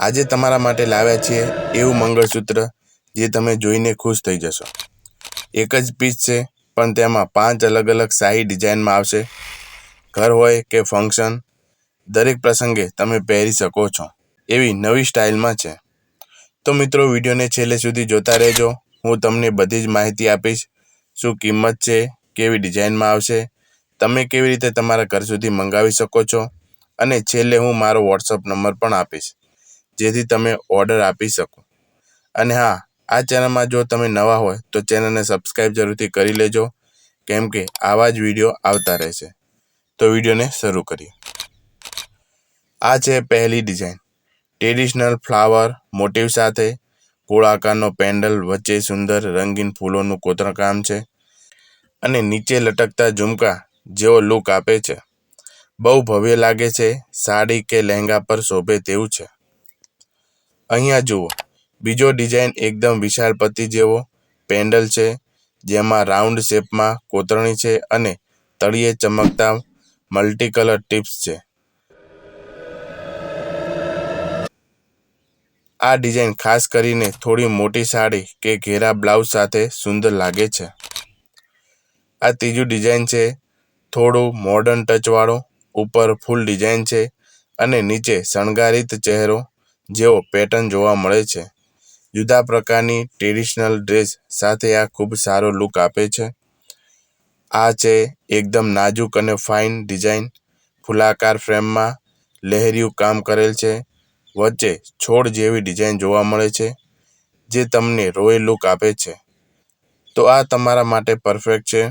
આજે તમારા માટે લાવ્યા છીએ એવું મંગળસૂત્ર, જે તમે જોઈને ખુશ થઈ જશો. એક જ પીસ છે, પણ તેમાં પાંચ અલગ અલગ શાહી ડિઝાઇનમાં આવશે. ઘર હોય કે ફંક્શન, દરેક પ્રસંગે તમે પહેરી શકો છો. એવી નવી સ્ટાઇલમાં છે. તો મિત્રો, વિડીયોને છેલ્લે સુધી જોતા રહેજો. હું તમને બધી જ માહિતી આપીશ. શું કિંમત છે, કેવી ડિઝાઇનમાં આવશે, તમે કેવી રીતે તમારા ઘર સુધી મંગાવી શકો છો, અને છેલ્લે હું મારો વોટ્સઅપ નંબર પણ આપીશ. જેથી તમે ઓર્ડર આપી શકો. અને હા, આ ચેનલમાં જો તમે નવા હોય, તો ચેનલને સબસ્ક્રાઈબ જરૂરથી કરી લેજો. કેમ કે આવા જ વીડિયો આવતા રહેશે. તો વિડીયોને શરૂ કરીએ. આ છે પહેલી ડિઝાઇન. ટ્રેડિશનલ ફ્લાવર મોટિવ સાથે, ગોળાકારનો પેન્ડલ વચ્ચે સુંદર રંગીન ફૂલોનું કોતરકામ છે. અને નીચે લટકતા ઝુમકા જેવો લુક આપે છે. બહુ ભવ્ય લાગે છે, સાડી કે લહેંગા પર શોભે તેવું છે. અહીંયા જુઓ. બીજો ડિઝાઇન એકદમ વિશાળ પતિ જેવો. પેન્ડલ છે, જેમાં રાઉન્ડ શેપમાં કોતરણી છે અને તળિયે ચમકતા મલ્ટી કલર ટિપ્સ છે. આ ડિઝાઇન ખાસ કરીને થોડી મોટી સાડી કે ઘેરા બ્લાઉઝ સાથે સુંદર લાગે છે. આ ત્રીજું ડિઝાઇન છે, થોડું મોડર્ન ટચવાળો, ઉપર ફૂલ ડિઝાઇન છે અને નીચે શણગારિત ચહેરો જેવો પેટર્ન જોવા મળે છે. જુદા પ્રકારની ટ્રેડિશનલ ડ્રેસ સાથે આ ખૂબ સારો લુક આપે છે. આ છે એકદમ નાજુક અને ફાઇન ડિઝાઇન ફુલાકાર ફ્રેમમાં લહેરિયું કામ કરેલ છે. વચ્ચે છોડ જેવી ડિઝાઇન જોવા મળે છે, જે તમને રોયલ લુક આપે છે. તો આ તમારા માટે પરફેક્ટ છે.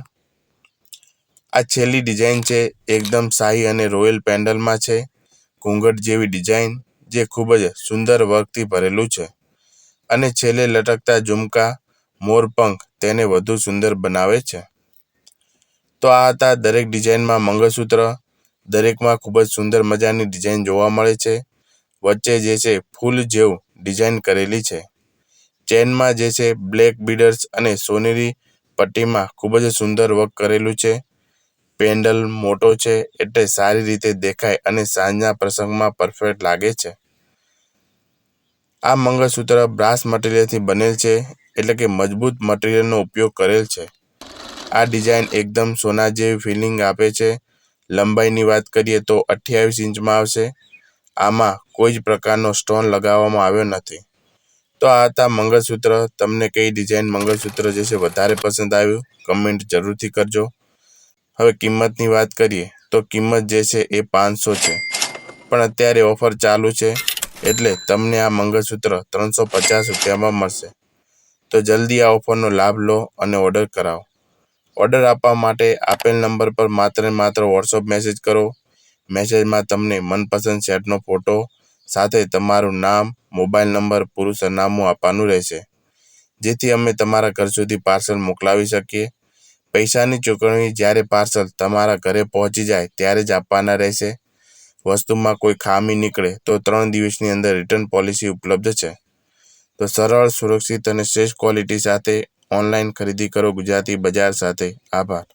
આ છેલ્લી ડિઝાઇન છે, એકદમ શાહી અને રોયલ પેન્ડલમાં છે. ઘૂંઘટ જેવી ડિઝાઇન જે ખૂબ જ સુંદર વર્કથી ભરેલું છે. અને છેલ્લે લટકતા ઝુમકા, મોરપંખ તેને વધુ સુંદર બનાવે છે. તો આ હતા દરેક ડિઝાઇનમાં મંગળસૂત્ર. દરેકમાં ખૂબ જ સુંદર મજાની ડિઝાઇન જોવા મળે છે. વચ્ચે જે છે ફૂલ જેવું ડિઝાઇન કરેલી છે. ચેનમાં જે છે બ્લેક બીડર્સ અને સોનેરી પટ્ટીમાં ખૂબ જ સુંદર વર્ક કરેલું છે. પેન્ડલ મોટો છે એટલે સારી રીતે દેખાય અને સાંજના પ્રસંગમાં પરફેક્ટ લાગે છે. આ મંગળસૂત્ર બ્રાસ મટીરિયલથી બનેલ છે એટલે કે મજબૂત મટીરિયલનો ઉપયોગ કરેલ છે. આ ડિઝાઇન એકદમ સોના જેવી ફિલિંગ આપે છે. લંબાઈની વાત કરીએ તો અઠ્યાવીસ ઇંચમાં આવશે. આમાં કોઈ જ પ્રકારનો સ્ટોન લગાવવામાં આવ્યો નથી. તો આ હતા મંગળસૂત્ર. તમને કઈ ડિઝાઇન મંગળસૂત્ર જે છે વધારે પસંદ આવ્યું, કમેન્ટ જરૂરથી કરજો. હવે કિંમતની વાત કરીએ, તો કિંમત જે છે એ પાંચસો છે. પણ અત્યારે ઓફર ચાલુ છે, એટલે તમને આ મંગળસૂત્ર ત્રણસો પચાસ રૂપિયામાં મળશે. તો જલ્દી આ ઓફરનો લાભ લો અને ઓર્ડર કરાવો. ઓર્ડર આપવા માટે આપેલ નંબર પર માત્ર ને માત્ર વોટ્સઅપ મેસેજ કરો. મેસેજમાં તમને મનપસંદ સેટનો ફોટો, સાથે તમારું નામ, મોબાઈલ નંબર પૂરું સરનામું આપવાનું રહેશે. જેથી અમે તમારા ઘર સુધી પાર્સલ મોકલાવી શકીએ પૈસાની ચૂકવણી જ્યારે પાર્સલ તમારા ઘરે પહોંચી જાય ત્યારે જ આપવાના રહેશે. વસ્તુમાં કોઈ ખામી નીકળે તો ત્રણ દિવસની અંદર રિટર્ન પોલિસી ઉપલબ્ધ છે. તો સરળ, સુરક્ષિત અને શ્રેષ્ઠ ક્વોલિટી સાથે ઓનલાઈન ખરીદી કરો ગુજરાતી બજાર સાથે. આભાર.